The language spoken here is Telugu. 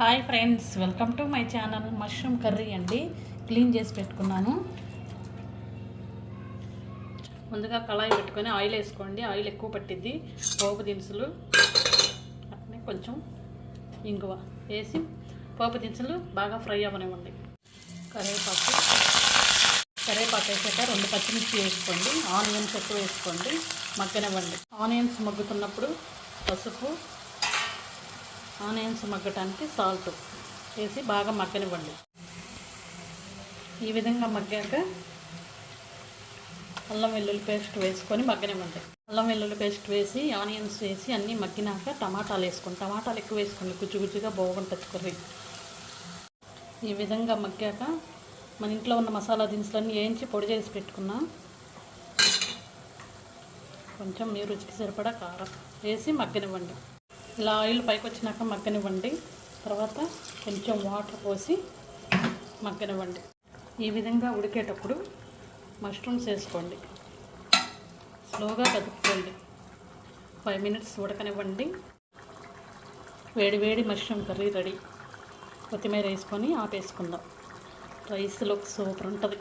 Hi friends welcome to my channel mushroom curry అండి. క్లీన్ చేసి పెట్టుకున్నాను. ముందుగా కళాయి పెట్టుకొని ఆయిల్ వేసుకోండి. ఆయిల్ ఎక్కువ పట్టిద్ది. పోపు దినుసులు అట్నే కొంచెం ఇంగువ వేసి పోపు దినుసులు బాగా ఫ్రై అవ్వనివ్వండి. కరివేపాకు కరివేపాకు వేసాక రెండు పచ్చిమిర్చి వేసుకోండి. ఆనియన్స్ ఎక్కువ వేసుకోండి. మగ్గనివ్వండి. ఆనియన్స్ మగ్గుతున్నప్పుడు పసుపు ఆనియన్స్ మగ్గటానికి సాల్ట్ వేసి బాగా మగ్గనివ్వండి. ఈ విధంగా మగ్గాక అల్లం వెల్లుల్లి పేస్ట్ వేసుకొని మగ్గనివ్వండి. అల్లం వెల్లుల్లి పేస్ట్ వేసి ఆనియన్స్ వేసి అన్నీ మగ్గినాక టమాటాలు వేసుకోండి. టమాటాలు ఎక్కువ వేసుకోండి. గుజ్జు గుజ్జుగా బాగుంటుంది కర్రీ ఈ విధంగా మగ్గాక మన ఇంట్లో ఉన్న మసాలా దినుసులన్నీ వేయించి పొడి చేసి పెట్టుకున్నాం కొంచెం మీ రుచికి సరిపడా కారం వేసి మగ్గనివ్వండి. ఇలా ఆయిల్ పైకి వచ్చినాక మగ్గనివ్వండి. తర్వాత కొంచెం వాటర్ పోసి మగ్గనివ్వండి. ఈ విధంగా ఉడికేటప్పుడు మష్రూమ్స్ వేసుకోండి. స్లోగా కదుపుకోండి. Five minutes ఉడకనివ్వండి. వేడి వేడి మష్రూమ్ కర్రీ రెడీ. కొత్తిమీర వేసుకొని ఆపేసుకుందాం. రైస్లో సూపర్ ఉంటుంది.